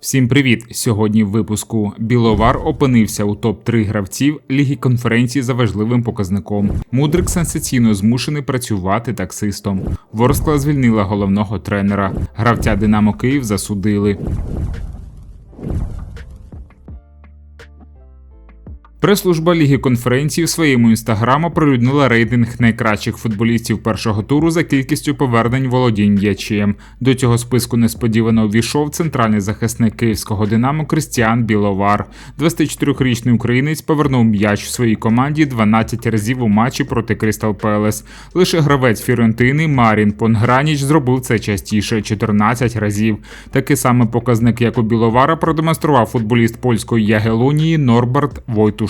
Всім привіт! Сьогодні в випуску Біловар опинився у топ-3 гравців ліги конференції за важливим показником. Мудрик сенсаційно змушений працювати таксистом. Ворскла звільнила головного тренера. Гравця Динамо Київ засудили. Прес-служба Ліги конференції в своєму інстаграмі оприлюднила рейтинг найкращих футболістів першого туру за кількістю повернень володінь м'ячем. До цього списку несподівано увійшов центральний захисник київського динамо Кристіан Біловар. 24-річний українець повернув м'яч в своїй команді 12 разів у матчі проти Крістал Пелес. Лише гравець Фірентини Марін Понграніч зробив це частіше 14 разів. Такий самий показник, як у Біловара, продемонстрував футболіст польської Ягелонії Норберт Войтуш.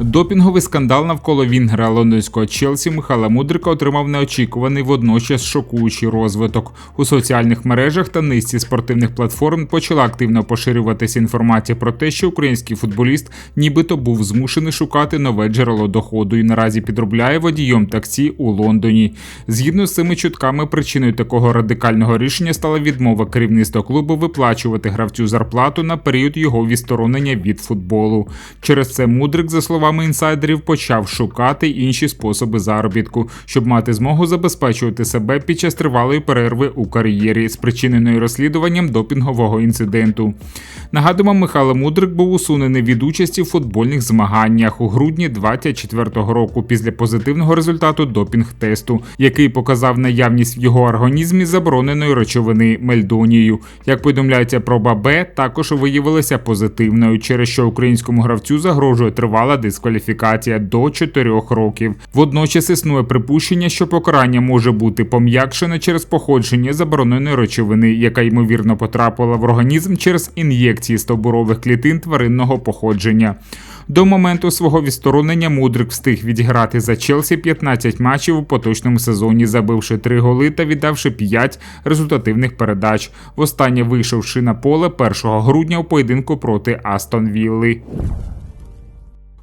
Допінговий скандал навколо Вінгера лондонського Челсі Михайла Мудрика отримав неочікуваний водночас шокуючий розвиток. У соціальних мережах та низці спортивних платформ почала активно поширюватися інформація про те, що український футболіст нібито був змушений шукати нове джерело доходу і наразі підробляє водієм таксі у Лондоні. Згідно з цими чутками, причиною такого радикального рішення стала відмова керівництва клубу виплачувати гравцю зарплату на період його відсторонення від футболу. Через це Мудрик за словами інсайдерів, почав шукати інші способи заробітку, щоб мати змогу забезпечувати себе під час тривалої перерви у кар'єрі, спричиненої розслідуванням допінгового інциденту. Нагадуємо, Михайло Мудрик був усунений від участі в футбольних змаганнях у грудні 24-го року після позитивного результату допінг-тесту, який показав наявність в його організмі забороненої речовини мельдонію. Як повідомляється проба Б, також виявилася позитивною, через що українському гравцю загрожує тривала тривала дискваліфікація до 4 років. Водночас існує припущення, що покарання може бути пом'якшене через походження забороненої речовини, яка ймовірно потрапила в організм через ін'єкції стовбурових клітин тваринного походження. До моменту свого відсторонення Мудрик встиг відіграти за Челсі 15 матчів у поточному сезоні, забивши 3 голи та віддавши 5 результативних передач. Востаннє вийшовши на поле 1 грудня у поєдинку проти Астон Вілли.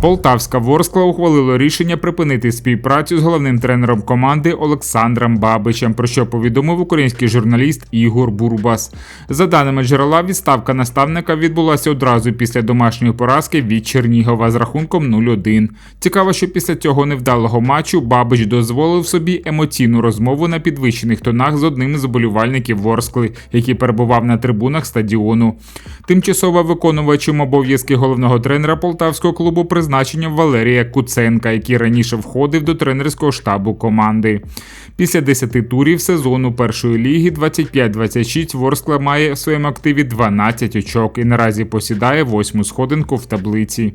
Полтавська Ворскла ухвалила рішення припинити співпрацю з головним тренером команди Олександром Бабичем, про що повідомив український журналіст Ігор Бурбас. За даними джерела, відставка наставника відбулася одразу після домашньої поразки від Чернігова з рахунком 0-1. Цікаво, що після цього невдалого матчу Бабич дозволив собі емоційну розмову на підвищених тонах з одним з болівальників Ворскли, який перебував на трибунах стадіону. Тимчасово виконувачем обов'язки головного тренера полтавського клубу призначенням Валерія Куценка, який раніше входив до тренерського штабу команди. Після 10 турів сезону першої ліги 25-26 Ворскла має в своєму активі 12 очок і наразі посідає восьму сходинку в таблиці.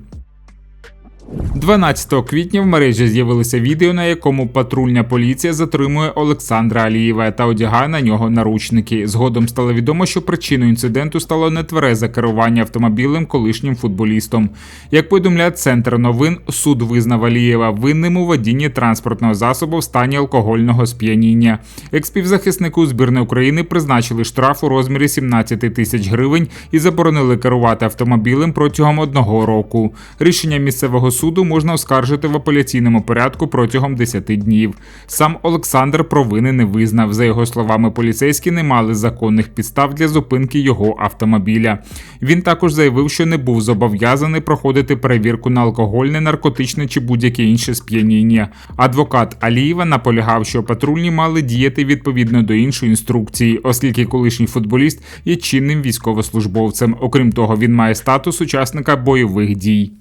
12 квітня в мережі з'явилося відео, на якому патрульна поліція затримує Олександра Алієва та одягає на нього наручники. Згодом стало відомо, що причиною інциденту стало нетверезе керування автомобілем колишнім футболістом. Як повідомляє центр новин, суд визнав Алієва винним у водінні транспортного засобу в стані алкогольного сп'яніння. Експівзахиснику збірної України призначили штраф у розмірі 17 тисяч гривень і заборонили керувати автомобілем протягом одного року. Рішення місцевого суду можна оскаржити в апеляційному порядку протягом 10 днів. Сам Олександр провини не визнав. За його словами, поліцейські не мали законних підстав для зупинки його автомобіля. Він також заявив, що не був зобов'язаний проходити перевірку на алкогольне, наркотичне чи будь-яке інше сп'яніння. Адвокат Алієва наполягав, що патрульні мали діяти відповідно до іншої інструкції, оскільки колишній футболіст є чинним військовослужбовцем. Окрім того, він має статус учасника бойових дій.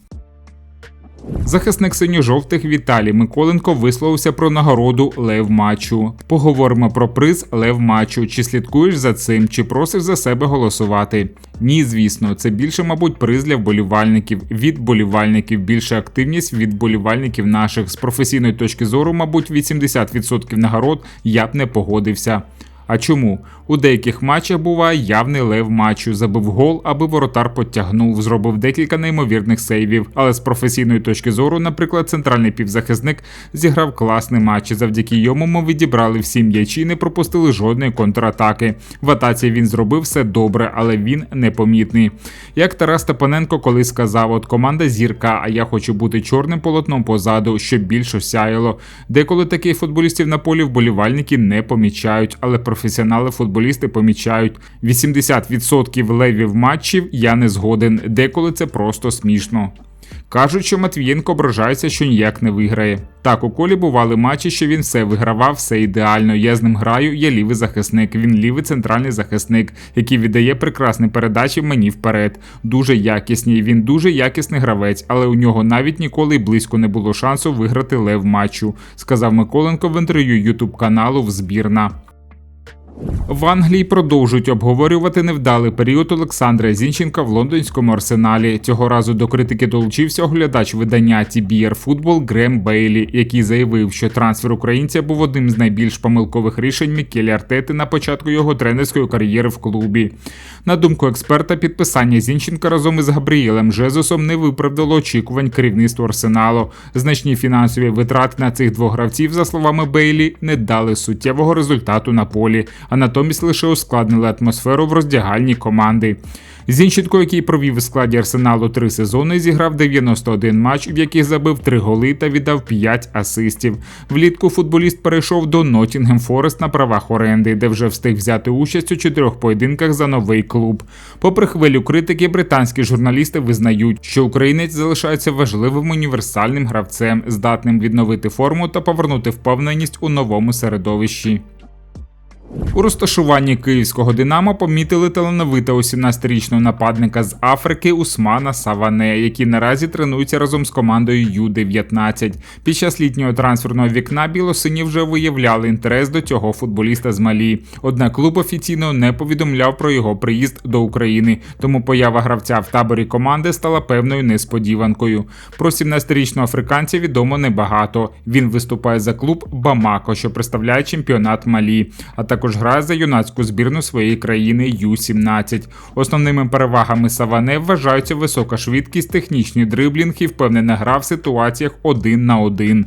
Захисник синьо-жовтих Віталій Миколенко висловився про нагороду Лев матчу. Поговоримо про приз Лев матчу. Чи слідкуєш за цим, чи просиш за себе голосувати? Ні, звісно, це більше, мабуть, приз для вболівальників від болівальників, більше активність від болівальників наших. З професійної точки зору, мабуть, 80% нагород я б не погодився. А чому? У деяких матчах буває явний лев матчу, забив гол, аби воротар потягнув, зробив декілька неймовірних сейвів. Але з професійної точки зору, наприклад, центральний півзахисник зіграв класний матч. Завдяки йому ми відібрали всі м'ячі, і не пропустили жодної контратаки. В атаці він зробив все добре, але він непомітний. Як Тарас Степаненко колись сказав: от команда зірка, а я хочу бути чорним полотном позаду, щоб більше сяяло. Деколи таких футболістів на полі вболівальники не помічають, але професіонали футболісти помічають 80% левів матчів. Я не згоден. Деколи це просто смішно. Кажуть, що Матвієнко ображається, що ніяк не виграє. Так, у колі бували матчі, що він все вигравав, все ідеально. Я з ним граю, я лівий захисник. Він лівий центральний захисник, який віддає прекрасні передачі мені вперед. Дуже якісні. Він дуже якісний гравець, але у нього навіть ніколи близько не було шансу виграти лев матчу, сказав Миколенко в інтерв'ю Ютуб каналу збірна. В Англії продовжують обговорювати невдалий період Олександра Зінченка в лондонському арсеналі. Цього разу до критики долучився оглядач видання TBR Football Грем Бейлі, який заявив, що трансфер українця був одним з найбільш помилкових рішень Мікелі Артети на початку його тренерської кар'єри в клубі. На думку експерта, підписання Зінченка разом із Габріелем Жезусом не виправдало очікувань керівництва арсеналу. Значні фінансові витрати на цих двох гравців, за словами Бейлі, не дали суттєвого результату на полі а натомість лише ускладнили атмосферу в роздягальні команди. Зінченко, який провів у складі арсеналу три сезони, зіграв 91 матч, в яких забив три голи та віддав 5 асистів. Влітку футболіст перейшов до Ноттінгем Форест на правах оренди, де вже встиг взяти участь у чотирьох поєдинках за новий клуб. Попри хвилю критики, британські журналісти визнають, що українець залишається важливим універсальним гравцем, здатним відновити форму та повернути впевненість у новому середовищі. У розташуванні київського Динамо помітили талановитого 17-річного нападника з Африки Усмана Саване, який наразі тренується разом з командою Ю-19. Під час літнього трансферного вікна білосині вже виявляли інтерес до цього футболіста з Малі. Однак клуб офіційно не повідомляв про його приїзд до України, тому поява гравця в таборі команди стала певною несподіванкою. Про 17-річного африканця відомо небагато. Він виступає за клуб Бамако, що представляє чемпіонат Малі. а також також грає за юнацьку збірну своєї країни Ю-17. Основними перевагами Саване вважаються висока швидкість, технічний дриблінг і впевнена гра в ситуаціях один на один.